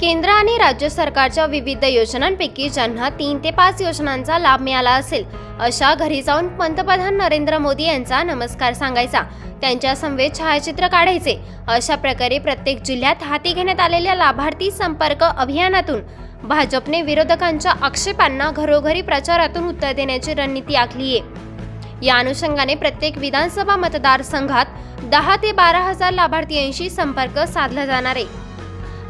केंद्र आणि राज्य सरकारच्या विविध योजनांपैकी ज्यांना तीन ते पाच योजनांचा लाभ मिळाला असेल अशा घरी जाऊन पंतप्रधान नरेंद्र मोदी यांचा नमस्कार सांगायचा. त्यांच्या समवेत छायाचित्र काढायचे. अशा प्रकारे प्रत्येक जिल्ह्यात हाती घेण्यात आलेल्या लाभार्थी संपर्क अभियानातून भाजपने विरोधकांच्या आक्षेपांना घरोघरी प्रचारातून उत्तर देण्याची रणनीती आखली आहे. या अनुषंगाने प्रत्येक विधानसभा मतदारसंघात दहा ते बारा हजार लाभार्थ्यांशी संपर्क साधला जाणार आहे.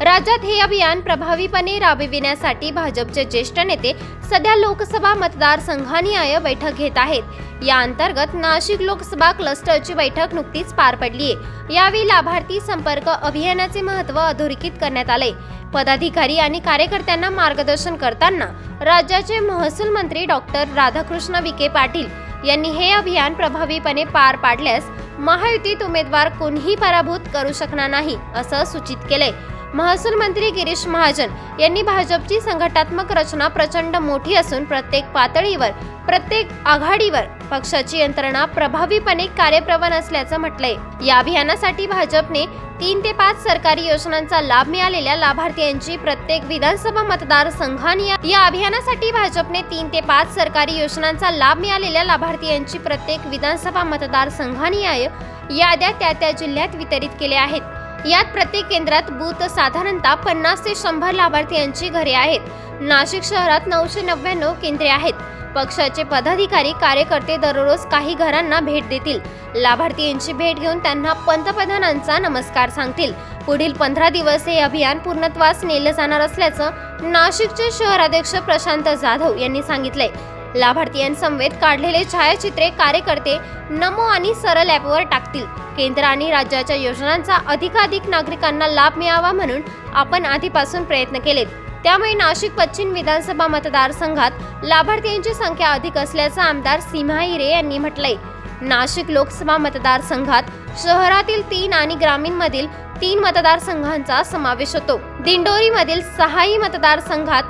राज्यात हे अभियान प्रभावीपणे राबविण्यासाठी भाजपचे ज्येष्ठ नेते सध्या लोकसभा मतदारसंघानिहाय बैठक घेत आहेत. या अंतर्गत नाशिक लोकसभा क्लस्टरची बैठक नुकतीच पार पडली आहे यावेळी लाभार्थी संपर्क अभियानाचे महत्त्व अधोरेखित करण्यात आले पदाधिकारी आणि कार्यकर्त्यांना मार्गदर्शन करताना राज्याचे महसूल मंत्री डॉक्टर राधाकृष्ण विखे पाटील यांनी हे अभियान प्रभावीपणे पार पाडल्यास महायुतीत उमेदवार कोणीही पराभूत करू शकणार नाही असं सूचित केलंय. महसूल मंत्री गिरीश महाजन यांनी भाजपची संघटात्मक रचना प्रचंड मोठी असून प्रत्येक पातळीवर प्रत्येक आघाडीवर पक्षाची यंत्रणा प्रभावीपणे कार्यप्रवण असल्याचं म्हटलंय या अभियानासाठी भाजपने तीन ते पाच सरकारी योजनांचा लाभ मिळालेल्या लाभार्थ्यांची प्रत्येक विधानसभा मतदारसंघाने या अभियानासाठी भाजपने तीन ते पाच सरकारी योजनांचा लाभ मिळालेल्या लाभार्थ्यांची प्रत्येक विधानसभा मतदारसंघानिहाय याद्या त्या त्या जिल्ह्यात वितरित केल्या आहेत यात प्रत्येक केंद्रात बूथ साधारणतः पन्नास ते शंभर लाभार्थ्यांची घरे आहेत. नाशिक शहरात नऊशे नव्याण्णव केंद्रे आहेत. पक्षाचे पदाधिकारी कार्यकर्ते दररोज काही घरांना भेट देतील. लाभार्थींची भेट घेऊन त्यांना पंतप्रधानांचा नमस्कार सांगतील. पुढील पंधरा दिवस हे अभियान पूर्णत्वास नेलं जाणार असल्याचं नाशिकचे शहराध्यक्ष प्रशांत जाधव यांनी सांगितलंय. लाभार्थीयांसमवेत काढलेले छायाचित्रे कार्यकर्ते नमो आणि सरल ॲपवर टाकतील. केंद्र आणि राज्याच्या योजनांचा अधिकाधिक नागरिकांना लाभ मिळावा म्हणून आपण आधीपासून प्रयत्न केलेत. त्यामुळे नाशिक पश्चिम विधानसभा मतदारसंघात लाभार्थ्यांची संख्या अधिक असल्याचं आमदार सीमा हिरे यांनी म्हटलंय. नाशिक लोकसभा मतदारसंघात शहरातील तीन आणि ग्रामीणमधील तीन मतदारसंघांचा समावेश होतो. दिंडोरीमधील सहाही मतदारसंघात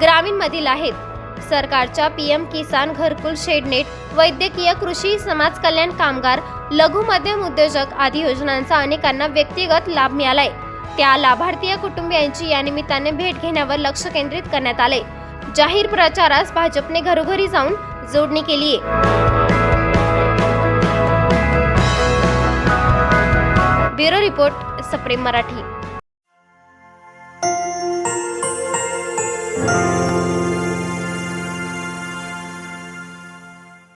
ग्रामीणमधील आहेत. सरकारच्या पी एम किसान घरकुल शेडनेट वैद्यकीय कृषी समाज कल्याण कामगार लघु मध्यम उद्योजक आदी योजनांचा अनेकांना व्यक्तिगत लाभ मिळालाय. त्या लाभार्थी कुटुंबियांची या निमित्ताने भेट घेण्यावर लक्ष केंद्रित करण्यात आले जाहीर प्रचारास भाजपने घरोघरी जाऊन जोडणी केली आहे ब्युरो रिपोर्ट सप्रेम मराठी.